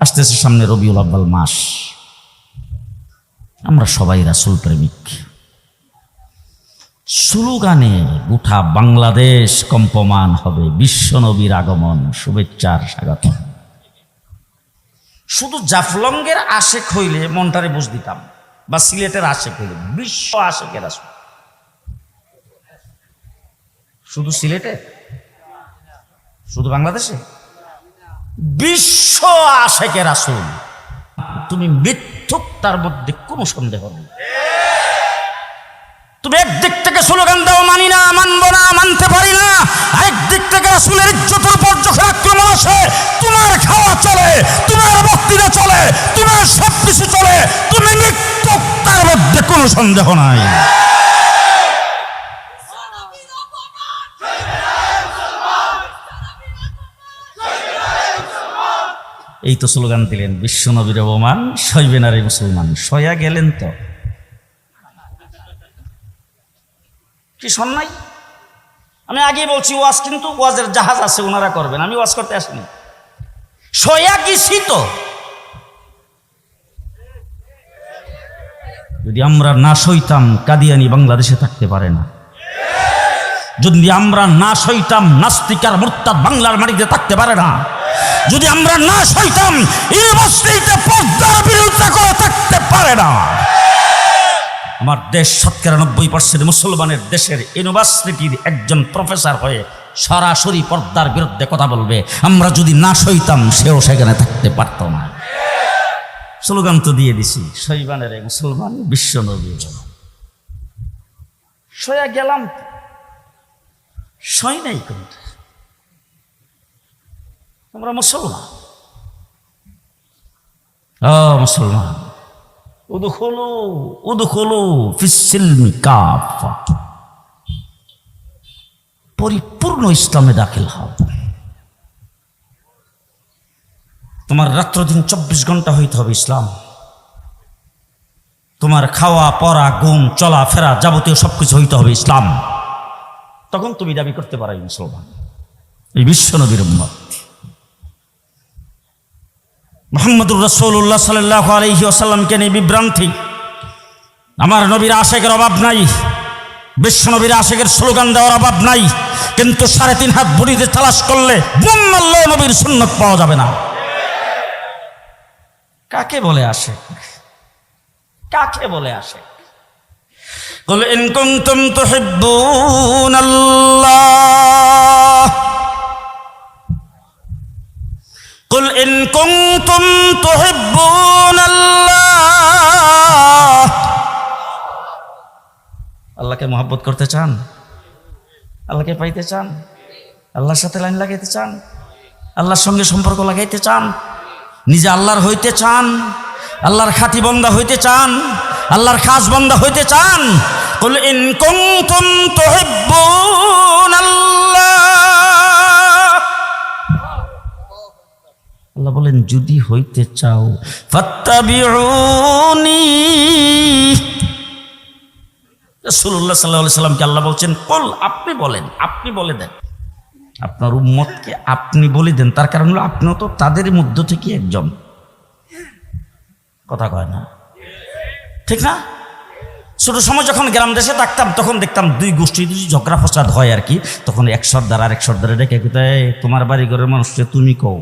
আসতেছে সামনে রবিউল আব্বাল মাস। আমরা সবাই রাসুল প্রেমিক। স্লোগানে গোটা বাংলাদেশ কম্পমান হবে বিশ্বনবীর আগমন, শুভেচ্ছার স্বাগত। শুধু জাফলঙ্গের আশেক হইলে মনটারে বুঝ দিতাম, বা সিলেটের আশেক হইলে, বিশ্ব আশেকের আসুন শুধু সিলেটে? শুধু বাংলাদেশে? বিশ্ব আশেকের আসুন তুমি মিথ্যুক, তার মধ্যে কোনো সন্দেহ নেই। তুমি একদিক থেকে স্লোগান দাও, মানি না, মানবো না, মানতে পারি না। আরেক দিক থেকে রাসুলের ইজ্জতের উপর যখন আক্রমণ আসে। তোমার খাওয়া চলে, তোমার বক্তৃতা চলে, তোমার সব কিছু চলে। তুমি মৃত্যু তার মধ্যে কোনো সন্দেহ নাই। এই তো স্লোগান দিলেন বিশ্বনবীর অবমান সইবেন আর এই মুসলমান। সয়া গেলেন তো। কি শোন নাই আমি আগেই বলছি, ওয়াজ কিন্তু ওয়াজের জাহাজ আছে, ওনারা করবেন। আমি ওয়াজ করতে আসিনি। সয়া গেছি তো। যদি আমরা না সইতাম, কাদিয়ানি বাংলাদেশে থাকতে পারে না। যদি আমরা না সইতাম নাস্তিকার মোর্তাদ বাংলার মাটিতে থাকতে পারে না। যদি আমরা না সইতাম ইউনিভার্সিটিতে পর্দার বিরোধিতা করে থাকতে পারে না। আমার দেশ শতকরা নব্বই পার্সেন্ট মুসলমানের দেশের ইউনিভার্সিটির একজন প্রফেসর হয়ে সরাসরি পর্দার বিরুদ্ধে কথা বলবে। আমরা যদি না সইতাম সেও সেখানে থাকতে পারত না। স্লোগান তো দিয়ে দিছি সইবানের এই মুসলমান, বিশ্ব নবী সয়া গেলাম। সই নাই কোনটা? আমরা মুসলমান। ও মুসলমান। উদখলু উদখলু ফিসিলমি কাফা পরিপূর্ণ ইসলামে দাখিল হও। তোমার রাত্র দিন চব্বিশ ঘণ্টা হইতে হবে ইসলাম। তোমার খাওয়া পড়া ঘুম চলা ফেরা যাবতীয় সবকিছু হইতে হবে ইসলাম। তখন তুমি দাবি করতে পারো এই মুসলমান। এই বিশ্ব নবীর উম্মত। মোহাম্মদুর রসৌল্লাহ সাল্লাহ আলহি আসাল্লামকে নিয়ে বিভ্রান্তি আমার নবীর আশেকের অভাব নাই বিশ্ব নবীর আশেকের স্লোগান দেওয়ার অভাব নাই কিন্তু সাড়ে তিন হাত বুড়িতে তালাশ করলে বোম্মাল্ল নবীর সুন্নত পাওয়া যাবে না কাকে বলে আসে কাকে বলে আসে قل إن كنتم تحبون الله قل إن كنتم تحبون الله আল্লাহকে মহব্বত করতে চান আল্লাহকে পাইতে চান আল্লাহর সাথে লাইন লাগাইতে চান আল্লাহর সঙ্গে সম্পর্ক লাগাইতে চান নিজে আল্লাহর হইতে চান আল্লাহর খাতি বন্দা হইতে চান আল্লাহর খাস বন্দা হইতে চান قل إن كنتم تحبون আল্লাহ বলেন, যদি হইতে চাও আলাইহি সাল্লামকে আল্লাহ বলছেন, কল, আপনি বলেন, আপনি বলে দেন। আপনার উম্মতকে আপনি বলে দেন, তার কারণ হলো আপনিও তো তাদের মধ্য থেকে একজন। কথা কয় না? ঠিক না? ছোট সময় যখন গ্রাম দেশে থাকতাম, তখন দেখতাম দুই গোষ্ঠী যদি ঝগড়া ফসাদ হয় আর কি, তখন এক সর্দার আর এক সর্দারে ডেকে তোমার বাড়ি ঘরের মানুষকে তুমি কও।